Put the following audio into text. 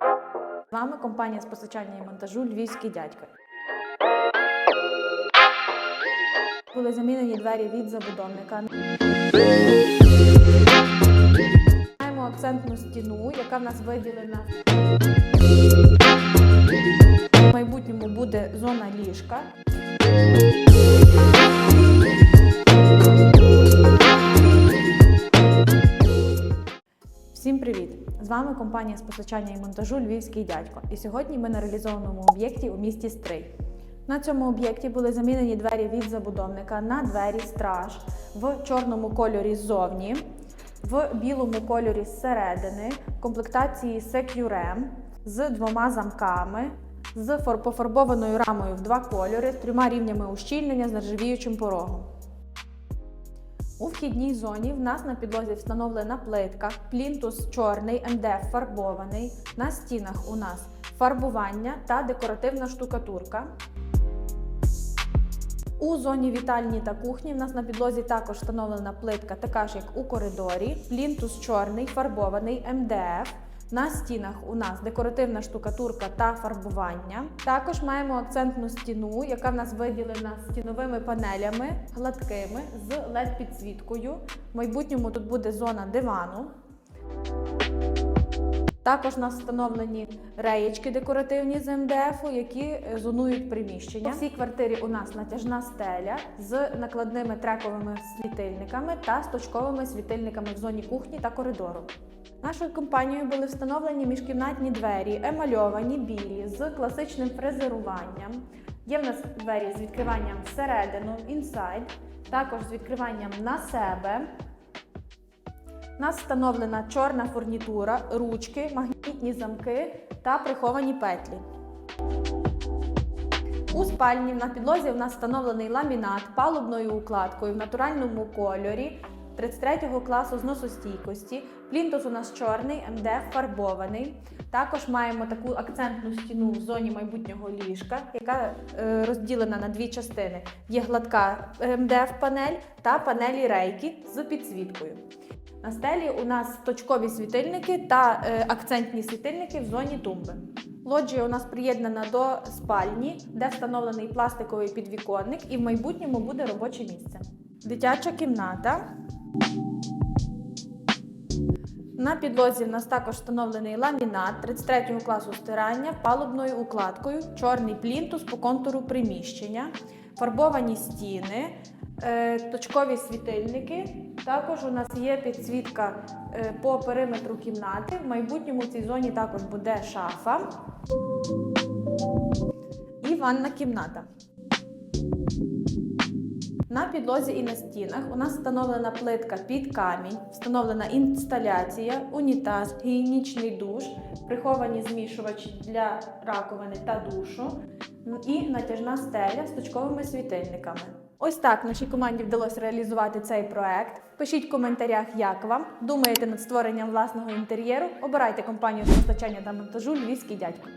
З вами компанія з постачання і монтажу Львівський дядько. Були замінені двері від забудовника. Маємо акцентну стіну, яка в нас виділена. В майбутньому буде зона ліжка. Всім привіт! З вами компанія з постачання і монтажу Львівський дядько. І сьогодні ми на реалізованому об'єкті у місті Стрий. На цьому об'єкті були замінені двері від забудовника на двері страж в чорному кольорі ззовні, в білому кольорі зсередини, в комплектації Securem з двома замками, з пофарбованою рамою в два кольори, з трьома рівнями ущільнення з нержавіючим порогом. У вхідній зоні в нас на підлозі встановлена плитка, плінтус чорний, МДФ фарбований. На стінах у нас фарбування та декоративна штукатурка. У зоні вітальні та кухні в нас на підлозі також встановлена плитка, така ж як у коридорі, плінтус чорний, фарбований МДФ. На стінах у нас декоративна штукатурка та фарбування. Також маємо акцентну стіну, яка в нас виділена стіновими панелями гладкими з led підсвіткою. В майбутньому тут буде зона дивану. Також у нас встановлені реєчки декоративні з МДФ, які е, зонують приміщення. У всій квартирі у нас натяжна стеля з накладними трековими світильниками та з точковими світильниками в зоні кухні та коридору. Нашою компанією були встановлені міжкімнатні двері, емальовані білі з класичним фрезеруванням. Є в нас двері з відкриванням всередину, інсайд, також з відкриванням на себе. У нас встановлена чорна фурнітура, ручки, магнітні замки та приховані петлі. У спальні на підлозі у нас встановлений ламінат палубною укладкою в натуральному кольорі 33 класу зносостійкості. Плінтус у нас чорний, МДФ фарбований. Також маємо таку акцентну стіну в зоні майбутнього ліжка, яка е, розділена на дві частини. Є гладка МДФ панель та панелі рейки з підсвіткою. На стелі у нас точкові світильники та е, акцентні світильники в зоні тумби. Лоджія у нас приєднана до спальні, де встановлений пластиковий підвіконник, і в майбутньому буде робоче місце. Дитяча кімната. На підлозі в нас також встановлений ламінат 33 класу стирання палубною укладкою, чорний плінтус по контуру приміщення, фарбовані стіни, е, точкові світильники. Також у нас є підсвітка е, по периметру кімнати. В майбутньому цій зоні також буде шафа і ванна кімната. На підлозі і на стінах у нас встановлена плитка під камінь, встановлена інсталяція, унітаз, гігієнічний душ, приховані змішувачі для раковини та душу ну і натяжна стеля з точковими світильниками. Ось так нашій команді вдалося реалізувати цей проект. Пишіть в коментарях, як вам думаєте над створенням власного інтер'єру. Обирайте компанію з постачання та монтажу Львівський дядько.